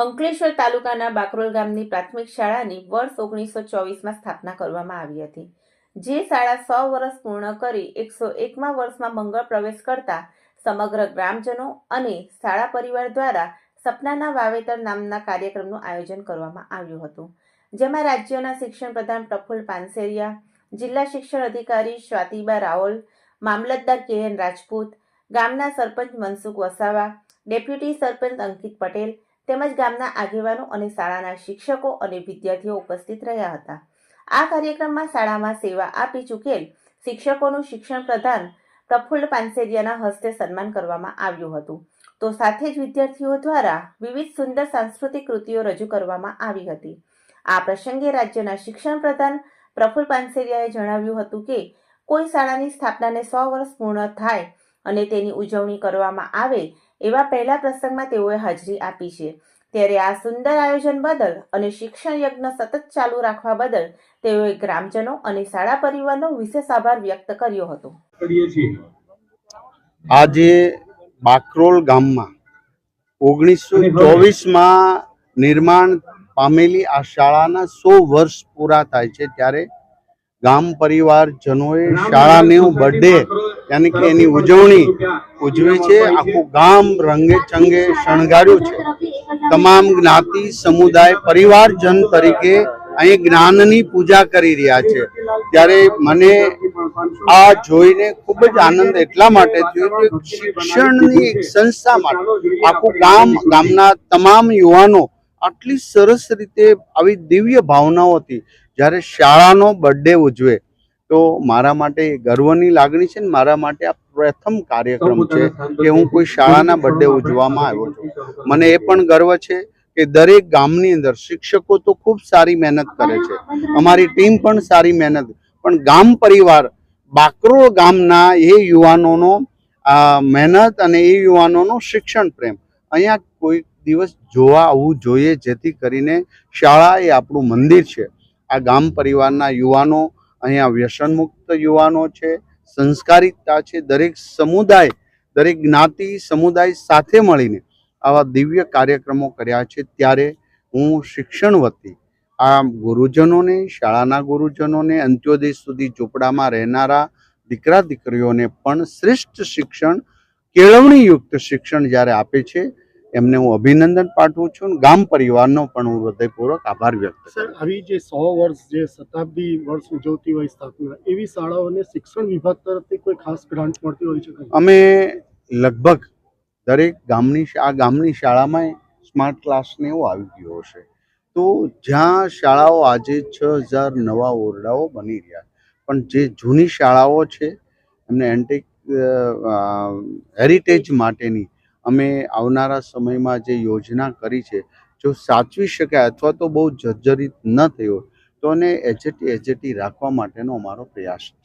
અંકલેશ્વર તાલુકાના બાકરોલ ગામની પ્રાથમિક શાળાની વર્ષ ઓગણીસો ચોવીસમાં સ્થાપના કરવામાં આવી હતી. જે શાળા સો વર્ષ પૂર્ણ કરી એકસો એકમા વર્ષમાં મંગળ પ્રવેશ કરતા સમગ્ર ગ્રામજનો અને શાળા પરિવાર દ્વારા સપનાના વાવેતર નામના કાર્યક્રમનું આયોજન કરવામાં આવ્યું હતું. જેમાં રાજ્યના શિક્ષણ પ્રધાન પ્રફુલ્લ પાનસેરિયા, જિલ્લા શિક્ષણ અધિકારી સ્વાતિબા રાઓલ મામલતદાર કે રાજપૂત, ગામના સરપંચ મનસુખ વસાવા, ડેપ્યુટી સરપંચ અંકિત પટેલ તેમજ ગામના આગેવાનો અને શાળાના શિક્ષકો અને વિદ્યાર્થીઓ ઉપસ્થિત રહ્યા હતા. આ કાર્યક્રમમાં શાળામાં સેવા આપી ચૂકેલ શિક્ષકોનું શિક્ષણ પ્રધાન પ્રફુલ્લ પાનસેરિયાના હસ્તે સન્માન કરવામાં આવ્યું હતું. તો સાથે જ વિદ્યાર્થીઓ દ્વારા વિવિધ સુંદર સાંસ્કૃતિક કૃતિઓ રજૂ કરવામાં આવી હતી. આ પ્રસંગે રાજ્યના શિક્ષણ પ્રધાન પ્રફુલ્લ પાનસેરિયાએ જણાવ્યું હતું કે, કોઈ શાળાની સ્થાપનાને સો વર્ષ પૂર્ણ થાય અને તેની ઉજવણી કરવામાં આવે એવા પહેલા પ્રસંગમાં તેઓએ હાજરી આપી છે. ત્યારે આ સુંદર આયોજન બદલ અને શિક્ષણ યજ્ઞ સતત ચાલુ રાખવા બદલ તેઓએ ગ્રામજનો અને શાળા પરિવારનો વિશેષ આભાર વ્યક્ત કર્યો હતો. આજે બાકરોલ ગામમાં ઓગણીસો ચોવીસમાં નિર્માણ પામેલી આ શાળાના સો વર્ષ પૂરા થાય છે ત્યારે ગામ પરિવારજનોએ શાળાને બર્થડે યાની કે એની ઉજવણી ઉજવી છે, આખું ગામ રંગે ચંગે શણગાર્યું છે. તમામ જ્ઞાતિ, સમુદાય, પરિવારજન તરીકે અહીં જ્ઞાનની પૂજા કરી રહ્યા છે. ત્યારે મને આ જોઈને ખૂબ જ આનંદ એટલા માટે થયો કે શિક્ષણની એક સંસ્થા માટે આખું ગામ, ગામના તમામ યુવાનો આટલી સરસ રીતે આવી દિવ્ય ભાવનાઓ હતી. જ્યારે શાળાનો બર્થડે ઉજવે તો મારા માટે ગર્વની લાગણી છે ને મારા માટે આ પ્રથમ કાર્યક્રમ છે કે હું કોઈ શાળાના બર્થડે ઉજવવામાં આવ્યો છું. મને એ પણ ગર્વ છે કે દરેક ગામની અંદર શિક્ષકો તો ખૂબ સારી મહેનત કરે છે. અમારી ટીમ પણ સારી મહેનત પણ ગામ પરિવાર બાકરો ગામના એ યુવાનોનો આ મહેનત અને એ યુવાનોનો શિક્ષણ પ્રેમ. અહીંયા કોઈ દિવસ જોવા આવવું જોઈએ જેથી કરીને શાળા એ આપણું મંદિર છે. આ ગામ પરિવારના યુવાનો અહીંયા વ્યસનમુક્ત યુવાનો છે સંસ્કારિકતા છે, દરેક સમુદાય, દરેક જ્ઞાતિ સમુદાય સાથે મળીને આવા દિવ્ય કાર્યક્રમો કર્યા છે. ત્યારે હું શિક્ષણ વતી આ ગુરુજનોને, શાળાના ગુરુજનોને, અંત્યોદય સુધી ઝૂંપડામાં રહેનારા દીકરા દીકરીઓને પણ શ્રેષ્ઠ શિક્ષણ, કેળવણીયુક્ત શિક્ષણ જ્યારે આપે છે એમને હું અભિનંદન પાઠવું છું અને ગામ પરિવારનો પણ હું હૃદયપૂર્વક આભાર વ્યક્ત સર આવી જે સો વર્ષ જે શતાબ્દી વર્ષ ઉજવતી હોય સ્થાપના એવી શાળાઓને શિક્ષણ વિભાગ તરફથી કોઈ ખાસ ગ્રાન્ટ મળતી હોય છે અમે લગભગ દરેક ગામની આ ગામની શાળામાં સ્માર્ટ ક્લાસને એવું આવી ગયો હશે. તો જ્યાં શાળાઓ આજે છ હજાર નવા ઓરડાઓ બની રહ્યા પણ જે જૂની શાળાઓ છે એમને એન્ટિક હેરિટેજ માટેની અમે આવનારા સમયમાં જે યોજના કરી છે જો સાચવી શકાય અથવા તો બહુ જર્જરિત ન થયો તો એને એચએટી એચએટી રાખવા માટેનો અમારો પ્રયાસ છે.